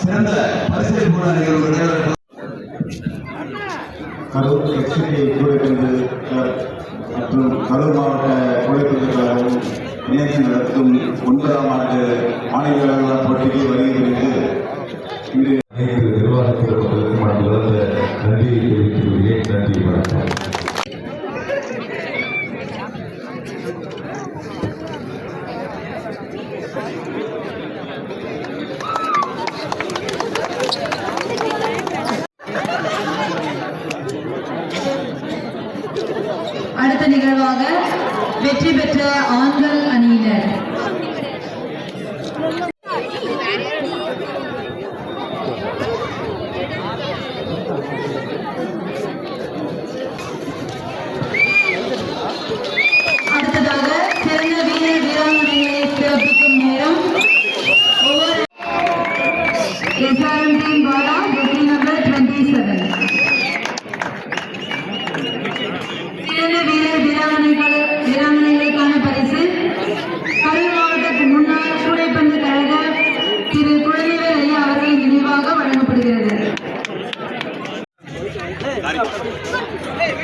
சிறந்த கரூர் எக்ஸ்டி கூடைப்பந்து கிளப் மற்றும் கரூர் மாவட்ட கூடைப்பந்து கழகம் இணைந்து நடத்தும் ஒன்பதாம் ஆண்டு மாநில அளவிலான போட்டிக்கு வருகை புரிந்து இன்று அடுத்த நிகழ்வாக வெற்றி பெற்ற ஆண்கள் அணியினர். Harika.